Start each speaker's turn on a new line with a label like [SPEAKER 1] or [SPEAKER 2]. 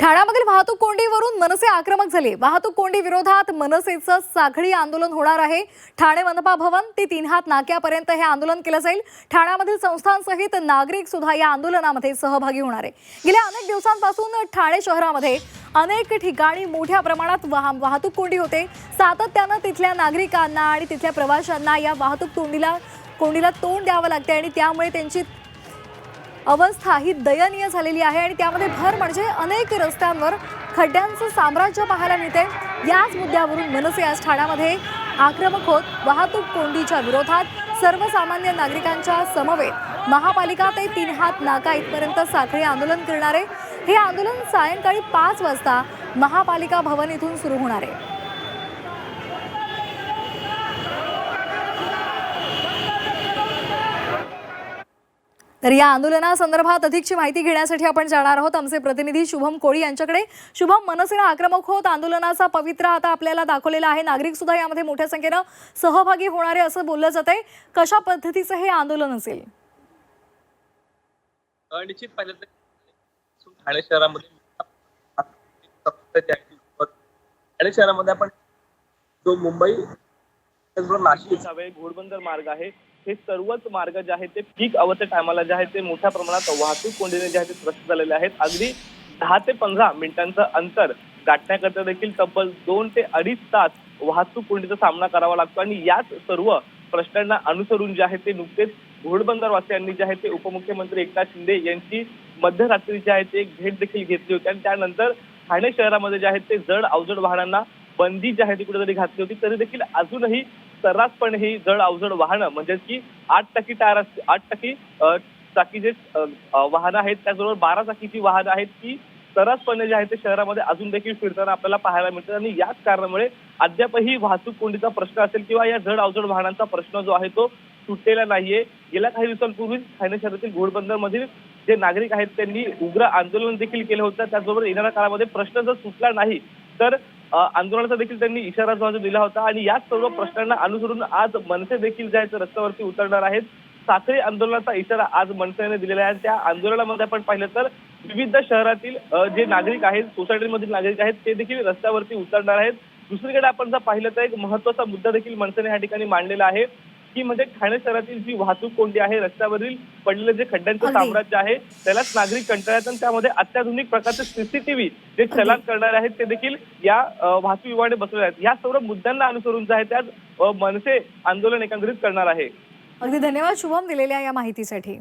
[SPEAKER 1] ठाण्यामधील वाहतूक कोंडीवरून मनसे आक्रमक झाले. वाहतूक कोंडी विरोधात मनसेचं साखळी आंदोलन होणार आहे. ठाणे मनपा भवन ते तीन हात नाक्यापर्यंत हे आंदोलन केलं जाईल. ठाण्यामधील संस्थांसहित नागरिक सुद्धा या आंदोलनामध्ये सहभागी होणार आहे. गेल्या अनेक दिवसांपासून ठाणे शहरामध्ये अनेक ठिकाणी मोठ्या प्रमाणात वाह वाहतूक कोंडी होते. सातत्यानं तिथल्या नागरिकांना आणि तिथल्या प्रवाशांना या वाहतूक कोंडीला कोंडीला तोंड द्यावं लागते आणि त्यामुळे त्यांची अवस्था ही दयनीय झालेली आहे आणि त्यामध्ये भर म्हणजे अनेक रस्त्यांवर खड्ड्यांचं साम्राज्य पाहायला मिळते याच मुद्द्यावरून मनसे आज ठाण्यामध्ये आक्रमक होत वाहतूक कोंडीच्या विरोधात सर्वसामान्य नागरिकांच्या समवेत महापालिका ते तीन हात नाका इथपर्यंत साखळी आंदोलन करणारे. हे आंदोलन सायंकाळी पाच वाजता महापालिका भवन इथून सुरू होणार आहे. तर या आंदोलनासंदर्भात अधिकची माहिती घेण्यासाठी आपण जाणार आहोत. आमचे प्रतिनिधी शुभम कोळी यांच्याकडे. शुभम मनसेनं आक्रमक होत आंदोलनाचा पवित्रा आता आपल्याला दाखवलेला आहे. नागरिक सुद्धा यामध्ये मोठ्या संख्येनं सहभागी होणारे असं बोललं जात आहे. कशा पद्धतीचं हे आंदोलन असेल?
[SPEAKER 2] निश्चित पाहिलं तर ठाणे शहरामध्ये ठाणे शहरामध्ये आपण जो मुंबई नाशिक
[SPEAKER 3] घोडबंदर मार्ग आहे. हे सर्वच मार्ग जे आहेत ते पीक अवस्थे टायमाला जे आहे ते मोठ्या प्रमाणात वाहतूक कोंडीने जे आहे ते त्रस्त झालेले आहेत. अगदी दहा ते पंधरा मिनिटांचं अंतर गाठण्याकरता देखील तब्बल दोन ते अडीच तास वाहतूक कोंडीचा सामना करावा लागतो. आणि याच सर्व प्रश्नांना अनुसरून जे आहे ते नुकतेच घोडबंदरवासियांनी जे आहे ते उपमुख्यमंत्री एकनाथ शिंदे यांची मध्यरात्री जे आहे ते एक भेट देखील घेतली होती. आणि त्यानंतर ठाणे शहरामध्ये जे आहे ते जड अवजड वाहनांना बंदी जी आहे ती कुठेतरी घातली होती. तरी देखील अजूनही सर्रासपणे ही जड अवजड वाहनं म्हणजेच की आठ टाकी टायर आठ टाकी चाकी जे वाहनं आहेत त्याचबरोबर बारा चाकीची वाहनं आहेत ती सर्रासपणे जे आहे ते शहरामध्ये अजून देखील फिरताना आपल्याला पाहायला मिळतात. आणि याच कारणामुळे अद्यापही वाहतूक कोंडीचा प्रश्न असेल किंवा या जड अवजड वाहनांचा प्रश्न जो आहे तो सुटलेला नाहीये. गेल्या काही दिवसांपूर्वी ठाणे शहरातील घोडबंदर मधील जे नागरिक आहेत त्यांनी उग्र आंदोलन देखील केलं होतं. त्याचबरोबर येणाऱ्या काळामध्ये प्रश्न जर सुटला नाही तर आंदोलनाचा देखील त्यांनी इशारा जो दिला होता आणि याच सर्व प्रश्नांना अनुसरून आज मनसे देखील जे आहे रस्त्यावरती उतरणार आहेत. साखळी आंदोलनाचा इशारा आज मनसेने दिलेला आहे. त्या आंदोलनामध्ये आपण पाहिलं तर विविध शहरातील जे नागरिक आहेत सोसायटीमधील नागरिक आहेत ते देखील रस्त्यावरती उतरणार आहेत. दुसरीकडे आपण जर पाहिलं तर एक महत्त्वाचा मुद्दा देखील मनसेने या ठिकाणी मांडलेला आहे. की म्हणजे ठाणे शहरातील जी वाहतूक कोंडी आहे रस्त्यावरील पडलेलं जे खड्ड्यांचं साम्राज्य आहे त्यालाच नागरिक कंटाळतात आणि त्यामध्ये अत्याधुनिक प्रकारचे सीसीटीव्ही जे चलान करणार आहेत ते देखील या वाहतूक विभागाने बसवले आहेत. या सर्व मुद्द्यांना अनुसरून जे आहे त्यात मनसे आंदोलन एकंदरीत करणार आहे.
[SPEAKER 1] अगदी धन्यवाद शुभम दिलेल्या या माहितीसाठी.